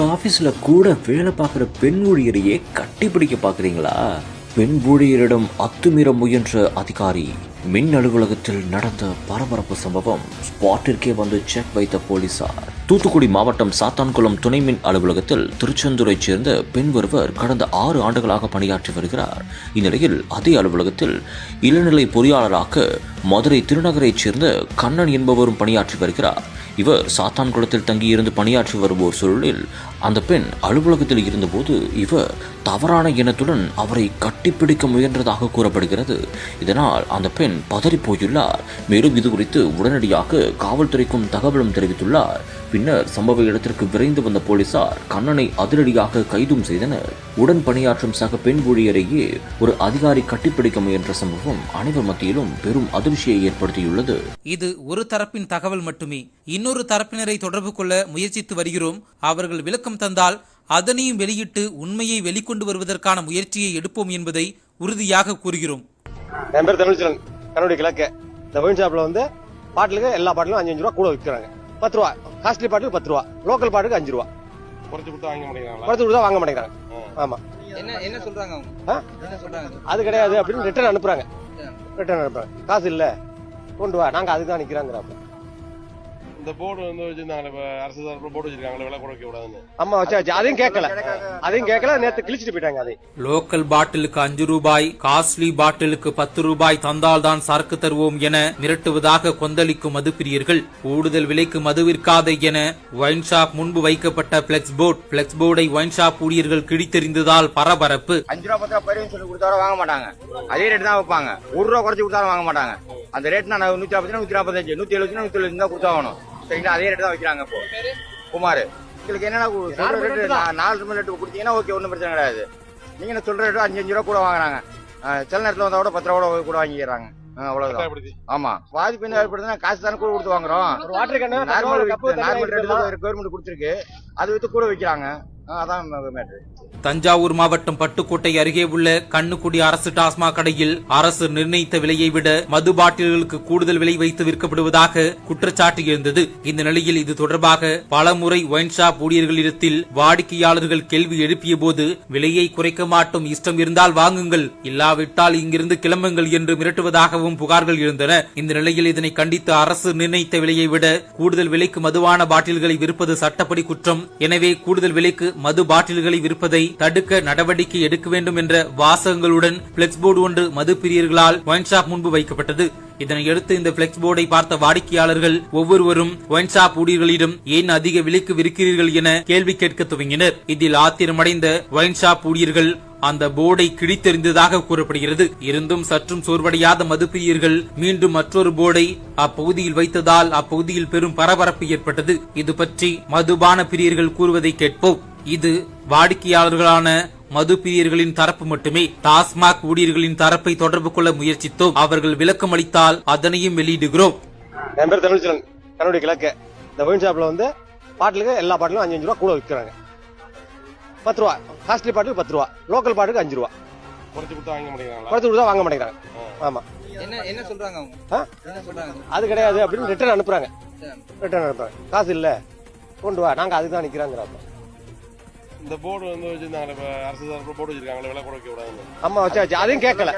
உங்கள் ஆஃபீஸில் கூட வேலை பார்க்குற பெண் ஊழியரையே கட்டிப்பிடிக்க பார்க்குறீங்களா? பெண் ஊழியரிடம் அத்துமீற முயன்ற அதிகாரி மின் அலுவலகத்தில் நடந்த பரபரப்பு சம்பவம் ஸ்பாட்டிற்கே வந்து செக் வைத்த போலீசார். தூத்துக்குடி மாவட்டம் சாத்தான்குளம் துணை மின் அலுவலகத்தில் திருச்செந்தூரைச் சேர்ந்த பெண் ஒருவர் கடந்த ஆறு ஆண்டுகளாக பணியாற்றி வருகிறார். இந்நிலையில் அதே அலுவலகத்தில் இளநிலை பொறியாளராக மதுரை திருநகரைச் சேர்ந்த கண்ணன் என்பவரும் பணியாற்றி வருகிறார். இவர் சாத்தான்குளத்தில் தங்கியிருந்து பணியாற்றி வரும் ஒரு சூழலில் அந்த பெண் அலுவலகத்தில் இருந்தபோது இவர் தவறான இனத்துடன் அவரை கட்டிப்பிடிக்க முயன்றதாக கூறப்படுகிறது. இதனால் அந்த பெண் பதறிப்போயுள்ளார். மேலும் இது குறித்து உடனடியாக காவல்துறைக்கும் தகவலும் தெரிவித்துள்ளார். பின்னர் சம்பவ இடத்திற்கு விரைந்து வந்த போலீசார் கண்ணனை அதிரடியாக கைதும் செய்தனர். உடன் பணியாற்றும் சக பெண் ஊழியரையே ஒரு அதிகாரி கட்டிப்பிடிக்க முயன்ற சம்பவம் அனைவர் மத்தியிலும் பெரும் அதிர்ச்சியை ஏற்படுத்தியுள்ளது. இது ஒரு தரப்பின் தகவல் மட்டுமே. இன்னொரு தரப்பினரை தொடர்பு கொள்ள முயற்சித்து வருகிறோம். அவர்கள் விளக்கம் தந்தால் அதனையும் வெளியிட்டு உண்மையை வெளிக்கொண்டு வருவதற்கான முயற்சியை எடுப்போம் என்பதை உறுதியாக கூறுகிறோம். என் பேர் தமிழ்ச்சலன் கண்ணுடைய கிழக்கு. இந்த ஒயின் ஷாப்ல வந்து பாட்டிலுக்கு எல்லா பாட்டிலும் அஞ்சு அஞ்சு ரூபா கூட விற்கிறாங்க. பத்து ரூபா. காஸ்ட்லி பாட்டிலுக்கு பத்து ரூபா. லோக்கல் பாட்டுக்கு அஞ்சு ரூபா. குறைச்சு கொடுத்து வாங்க மாட்டேங்கிறாங்களா? குறைச்சு கொடுத்தா வாங்க மாட்டேங்கிறாங்க. ஆமா. என்ன என்ன சொல்றாங்க அவங்க? ஆ? என்ன சொல்றாங்க? அது கிடையாது அப்படின்னு ரிட்டர்ன் அனுப்புறாங்க. ரிட்டர்ன் அனுப்புறாங்க. காசு இல்ல. கொண்டு வா. நாங்க அதுக்கு தான் நிக்கிறாங்கிறாங்க இந்த போர்டு வந்து வச்சிருந்தாங்களே இப்ப அரசு தரப்புல போர்டு வச்சிருக்காங்களே விலை குறைக்க கூடாதுன்னு. அம்மா வச்சாச்சு அதையும் கேட்கல. அதையும் கேட்கல நேத்து கிழிச்சிட்டு போயிட்டாங்க அதையும் லோக்கல் பாட்டிலுக்கு அஞ்சு ரூபாய் காஸ்ட்லி பாட்டிலுக்கு பத்து ரூபாய் தந்தால்தான் சரக்கு தருவோம் என மிரட்டுவதாக கொந்தளிக்கும் மதுப்பிரியர்கள் கூடுதல் விலைக்கு மது விற்காதே என ஒயின் ஷாப் முன்பு வைக்கப்பட்ட பிளெக்ஸ் போர்ட் பிளெக்ஸ் போர்டை ஒயின் ஷாப் ஊழியர்கள் கிழித்தெறிந்ததால் பரபரப்பு. அஞ்சு ரூபா பத்து ரூபா பரிவு சொல்லி கொடுத்தாலும் வாங்க மாட்டாங்க. அதே ரேட் தான் வைப்பாங்க ஒரு ரூபா குறைச்சு கொடுத்தாலும் வாங்க மாட்டாங்க. அந்த ரேட் நான் நூத்தி நாற்பத்தி நூத்தி நாற்பத்தஞ்சு நூத்தி எழுபத்தி நூத்தி எழுபத்தி தான் கொடுத்தாகணும். சரிங்களா அதே ரேட் தான் வைக்கிறாங்க இப்போ. குமார். உங்களுக்கு என்னன்னா ரேட்டு நாலு ரூபாய் ரேட்டு கொடுத்தீங்கன்னா ஓகே ஒன்றும் பிரச்சனை கிடையாது. நீங்க என்ன சொல்ற ரேட்டு அஞ்சு அஞ்சு ரூபா கூட வாங்குறாங்க. சில நேரத்தில் வந்தா கூட பத்து ரூபா கூட கூட வாங்கிக்கிறாங்க. அவ்வளவுதான். ஆமா. பாதிப்பு என்ன ஏற்படுதுன்னா காசு தானே கூட கொடுத்து வாங்குறோம். ஒரு water can normal normal rate government கொடுத்துருக்கு. அது வித்து கூட விற்கிறாங்க ஆ, அதான் மேட்ரு தஞ்சாவூர் மாவட்டம் பட்டுக்கோட்டை அருகே உள்ள கண்ணுக்குடி அரசு டாஸ்மாக் கடையில் அரசு நிர்ணயித்த விலையை விட மது பாட்டில்களுக்கு கூடுதல் விலை வைத்து விற்கப்படுவதாக குற்றச்சாட்டு எழுந்தது. இந்த நிலையில் இது தொடர்பாக பலமுறை ஒயின் ஷாப் ஊழியர்களிடத்தில் வாடிக்கையாளர்கள் கேள்வி எழுப்பிய போது விலையை குறைக்க மாட்டோம் இஷ்டம் இருந்தால் வாங்குங்கள் இல்லாவிட்டால் இங்கிருந்து கிளம்புங்கள் என்று மிரட்டுவதாகவும் புகார்கள் எழுந்தன. இந்த நிலையில் இதனை கண்டித்து அரசு நிர்ணயித்த விலையை விட கூடுதல் விலைக்கு மதுவான பாட்டில்களை விற்பது சட்டப்படி குற்றம். எனவே கூடுதல் விலைக்கு மது பாட்டில்களை விற்பதை தடுக்க நடவடிக்கை எடுக்க வேண்டும் என்ற வாசகங்களுடன் பிளெக்ஸ் போர்டு ஒன்று மது பிரியர்களால் ஒயின் ஷாப் முன்பு வைக்கப்பட்டது. இதனையடுத்து இந்த பிளெக்ஸ் போர்டை பார்த்த வாடிக்கையாளர்கள் ஒவ்வொருவரும் ஒயின் ஷாப் ஊழியர்களிடம் ஏன் அதிக விலைக்கு விற்கிறீர்கள் என கேள்வி கேட்க துவங்கினர். இதில் ஆத்திரமடைந்த ஒயின் ஷாப் ஊழியர்கள் அந்த போர்டை கிழித்தெறிந்ததாக கூறப்படுகிறது. இருந்தும் சற்றும் சோர்வடையாத மதுப்பிரியர்கள் மீண்டும் மற்றொரு போர்டை அப்பகுதியில் வைத்ததால் அப்பகுதியில் பெரும் பரபரப்பு ஏற்பட்டது. இது பற்றி மதுபான பிரியர்கள் கூறுவதை கேட்போம். இது வாடிக்கையாளர்களான மது பிரியர்களின் தரப்பு மட்டுமே. டாஸ்மாக் ஊழியர்களின் தரப்பை தொடர்பு கொள்ள முயற்சித்தோம். அவர்கள் விளக்கம் அளித்தால் அதனையும் வெளியிடுகிறோம். என் பேர் தமிழ்ச்சலன் கண்ணுடைய கிழக்கு. இந்த ஒயின் ஷாப்ல வந்து பாட்டிலுக்கு எல்லா பாட்டிலும் அஞ்சு அஞ்சு ரூபா கூட விற்கிறாங்க. பத்து ரூபா. காஸ்ட்லி பாட்டுக்கு பத்து ரூபா. லோக்கல் பாட்டுக்கு அஞ்சு ரூபா. குறைச்சு கொடுத்து வாங்க மாட்டேங்கிறாங்களா? குறைச்சு கொடுத்தா வாங்க மாட்டேங்கிறாங்க. ஆமா. என்ன என்ன சொல்றாங்க அவங்க? ஆ? என்ன சொல்றாங்க? அது கிடையாது. அப்படின்னு ரிட்டர்ன் அனுப்புறாங்க. ரிட்டர்ன் அனுப்புறாங்க. காசு இல்ல. கொண்டு வா. நாங்க அதுக்கு தான் நிக்கிறாங்கிறாங்க இந்த போர்டு வந்து வச்சிருந்தாங்களே இப்ப அரசு போர்டு வச்சிருக்காங்களே விலை குறைக்க விடாது அம்மா வச்சாச்சு. அதையும் கேட்கல.